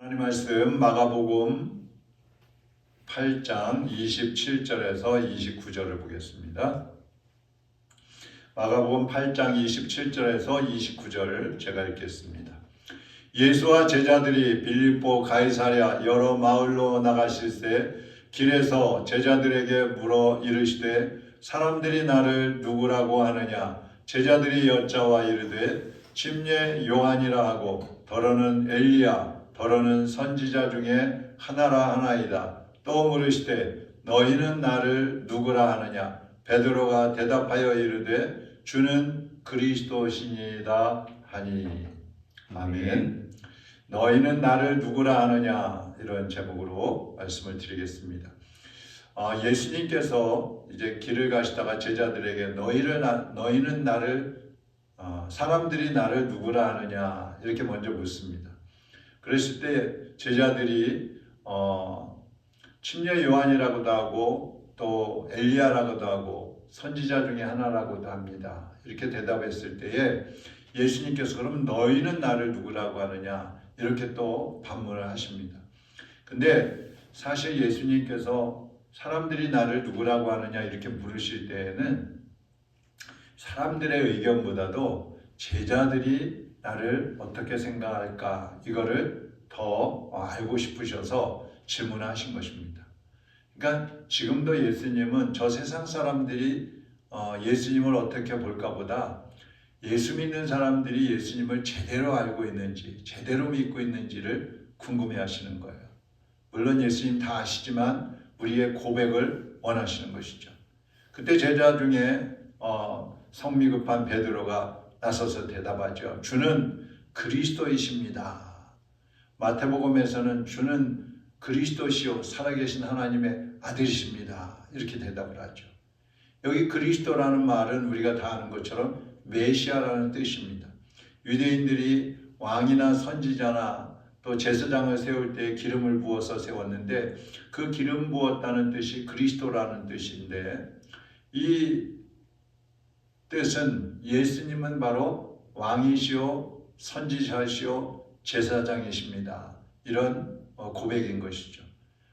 하나님 말씀 마가복음 8장 27절에서 29절을 보겠습니다. 마가복음 8장 27절에서 29절 제가 읽겠습니다. 예수와 제자들이 빌립보 가이사랴 여러 마을로 나가실 때 길에서 제자들에게 물어 이르시되 사람들이 나를 누구라고 하느냐 제자들이 여짜와 이르되 침례 요한이라 하고 더러는 엘리야 더러는 선지자 중에 하나라 하나이다. 또 물으시되 너희는 나를 누구라 하느냐? 베드로가 대답하여 이르되 주는 그리스도시니이다 하니. 아멘. 너희는 나를 누구라 하느냐? 이런 제목으로 말씀을 드리겠습니다. 아, 예수님께서 이제 길을 가시다가 제자들에게 너희를 나, 너희는 나를 어, 사람들이 나를 누구라 하느냐 이렇게 먼저 묻습니다. 그랬을 때 제자들이 어, 침례 요한이라고도 하고 또 엘리야라고도 하고 선지자 중에 하나라고도 합니다. 이렇게 대답했을 때에 예수님께서 그러면 너희는 나를 누구라고 하느냐 이렇게 또 반문을 하십니다. 근데 사실 예수님께서 사람들이 나를 누구라고 하느냐 이렇게 물으실 때에는 사람들의 의견보다도 제자들이 나를 어떻게 생각할까 이거를 더 알고 싶으셔서 질문하신 것입니다. 그러니까 지금도 예수님은 저 세상 사람들이 어, 예수님을 어떻게 볼까 보다 예수 믿는 사람들이 예수님을 제대로 알고 있는지 제대로 믿고 있는지를 궁금해 하시는 거예요. 물론 예수님 다 아시지만 우리의 고백을 원하시는 것이죠. 그때 제자 중에 어, 성미 급한 베드로가 나서서 대답하죠. 주는 그리스도이십니다. 마태복음에서는 주는 그리스도시요 살아계신 하나님의 아들이십니다. 이렇게 대답을 하죠. 여기 그리스도라는 말은 우리가 다 아는 것처럼 메시아라는 뜻입니다. 유대인들이 왕이나 선지자나 또 제사장을 세울 때 기름을 부어서 세웠는데 그 기름 부었다는 뜻이 그리스도라는 뜻인데 이 뜻은 예수님은 바로 왕이시오 선지자시오 제사장이십니다. 이런 어, 고백인 것이죠.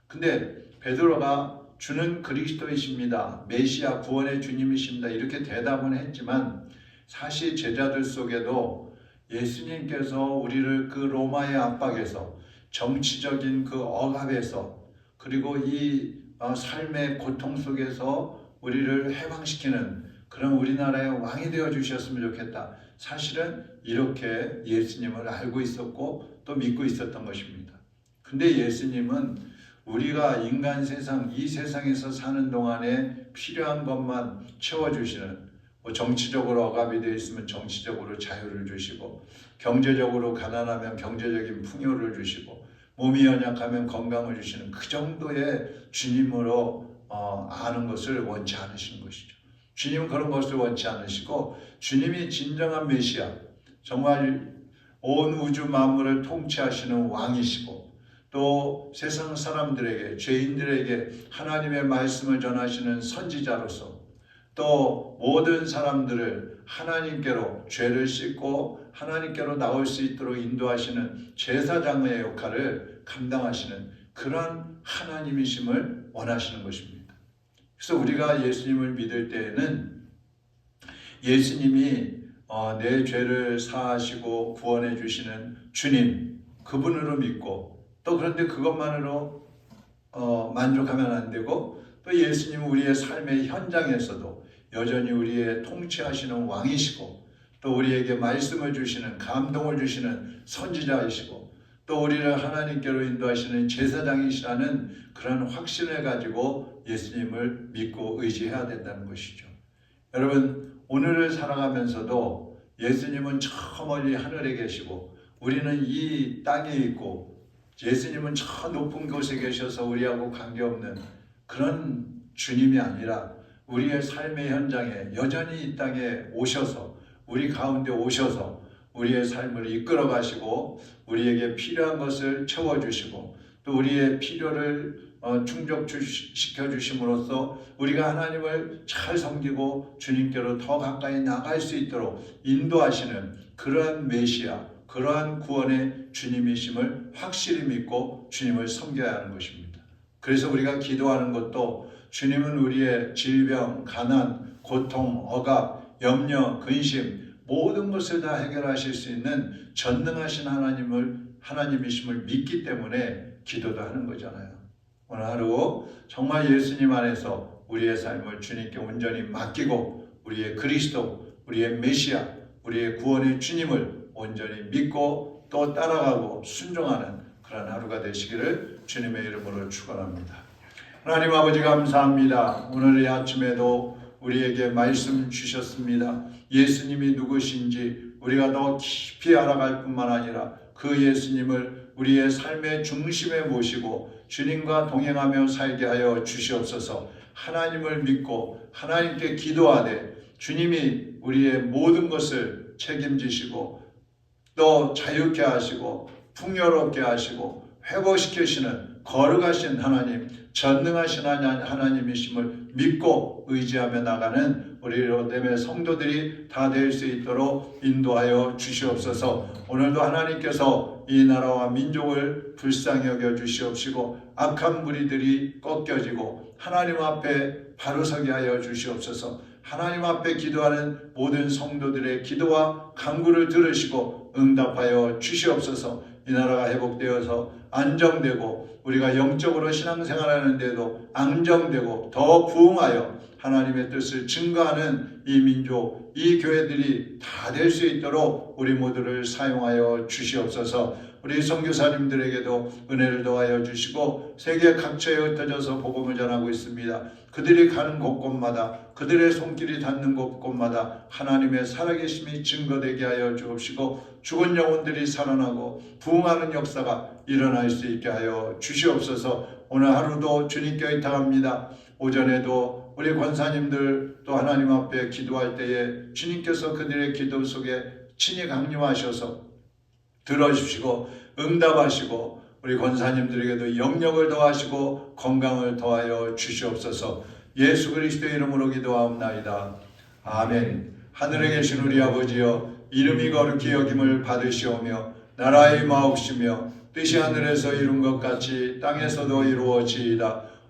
근데 베드로가 주는 그리스도이십니다. 메시아 구원의 주님이십니다. 이렇게 대답은 했지만 사실 제자들 속에도 예수님께서 우리를 그 로마의 압박에서 정치적인 그 억압에서 그리고 이 어, 삶의 고통 속에서 우리를 해방시키는 그런 우리나라의 왕이 되어 주셨으면 좋겠다. 사실은 이렇게 예수님을 알고 있었고 또 믿고 있었던 것입니다. 근데 예수님은 우리가 인간 세상, 이 세상에서 사는 동안에 필요한 것만 채워주시는 뭐 정치적으로 억압이 되어 있으면 정치적으로 자유를 주시고 경제적으로 가난하면 경제적인 풍요를 주시고 몸이 연약하면 건강을 주시는 그 정도의 주님으로 어, 아는 것을 원치 않으시는 것이죠. 주님은 그런 것을 원치 않으시고 주님이 진정한 메시아 정말 온 우주 만물을 통치하시는 왕이시고 또 세상 사람들에게 죄인들에게 하나님의 말씀을 전하시는 선지자로서 또 모든 사람들을 하나님께로 죄를 씻고 하나님께로 나올 수 있도록 인도하시는 제사장의 역할을 감당하시는 그러한 하나님이심을 원하시는 것입니다. 그래서 우리가 예수님을 믿을 때에는 예수님이 어, 내 죄를 사하시고 구원해 주시는 주님 그분으로 믿고 또 그런데 그것만으로 어, 만족하면 안 되고 또 예수님은 우리의 삶의 현장에서도 여전히 우리의 통치하시는 왕이시고 또 우리에게 말씀을 주시는 감동을 주시는 선지자이시고 또 우리를 하나님께로 인도하시는 제사장이시라는 그런 확신을 가지고 예수님을 믿고 의지해야 된다는 것이죠. 여러분 오늘을 살아가면서도 예수님은 저 멀리 하늘에 계시고 우리는 이 땅에 있고 예수님은 저 높은 곳에 계셔서 우리하고 관계없는 그런 주님이 아니라 우리의 삶의 현장에 여전히 이 땅에 오셔서 우리 가운데 오셔서 우리의 삶을 이끌어 가시고 우리에게 필요한 것을 채워 주시고 또 우리의 필요를 어, 충족시켜 주심으로써 우리가 하나님을 잘 섬기고 주님께로 더 가까이 나갈 수 있도록 인도하시는 그러한 메시아, 그러한 구원의 주님이심을 확실히 믿고 주님을 섬겨야 하는 것입니다. 그래서 우리가 기도하는 것도 주님은 우리의 질병, 가난, 고통, 억압, 염려, 근심 모든 것을 다 해결하실 수 있는 전능하신 하나님을 하나님이심을 믿기 때문에 기도도 하는 거잖아요. 오늘 하루 정말 예수님 안에서 우리의 삶을 주님께 온전히 맡기고 우리의 그리스도, 우리의 메시아, 우리의 구원의 주님을 온전히 믿고 또 따라가고 순종하는 그런 하루가 되시기를 주님의 이름으로 축원합니다. 하나님 아버지 감사합니다. 오늘 이 아침에도 우리에게 말씀 주셨습니다. 예수님이 누구신지 우리가 더 깊이 알아갈 뿐만 아니라 그 예수님을 우리의 삶의 중심에 모시고 주님과 동행하며 살게 하여 주시옵소서. 하나님을 믿고 하나님께 기도하되 주님이 우리의 모든 것을 책임지시고 또 자유케 하시고 풍요롭게 하시고 회복시키시는 거룩하신 하나님, 전능하신 하나- 하나님이심을 믿고 의지하며 나가는 우리 로뎀의 성도들이 다 될 수 있도록 인도하여 주시옵소서. 오늘도 하나님께서 이 나라와 민족을 불쌍히 여겨 주시옵시고 악한 무리들이 꺾여지고 하나님 앞에 바로 서게 하여 주시옵소서. 하나님 앞에 기도하는 모든 성도들의 기도와 간구를 들으시고 응답하여 주시옵소서. 이 나라가 회복되어서 안정되고 우리가 영적으로 신앙생활하는데도 안정되고 더 부흥하여 하나님의 뜻을 증거하는 이 민족, 이 교회들이 다 될 수 있도록 우리 모두를 사용하여 주시옵소서. 우리 선교사님들에게도 은혜를 더하여 주시고 세계 각처에 흩어져서 복음을 전하고 있습니다. 그들이 가는 곳곳마다 그들의 손길이 닿는 곳곳마다 하나님의 살아계심이 증거되게 하여 주옵시고 죽은 영혼들이 살아나고 부흥하는 역사가 일어날 수 있게 하여 주시옵소서. 오늘 하루도 주님께 의탁합니다. 오전에도 우리 권사님들 또 하나님 앞에 기도할 때에 주님께서 그들의 기도 속에 친히 강림하셔서 들어주시고 응답하시고 우리 권사님들에게도 영력을 더하시고 건강을 더하여 주시옵소서 예수 그리스도의 이름으로 기도하옵나이다. 아멘. 하늘에 계신 우리 아버지여 이름이 거룩히 여김을 받으시오며 나라의 마옵시며 뜻이 하늘에서 이룬 것 같이 땅에서도 이루어지이다.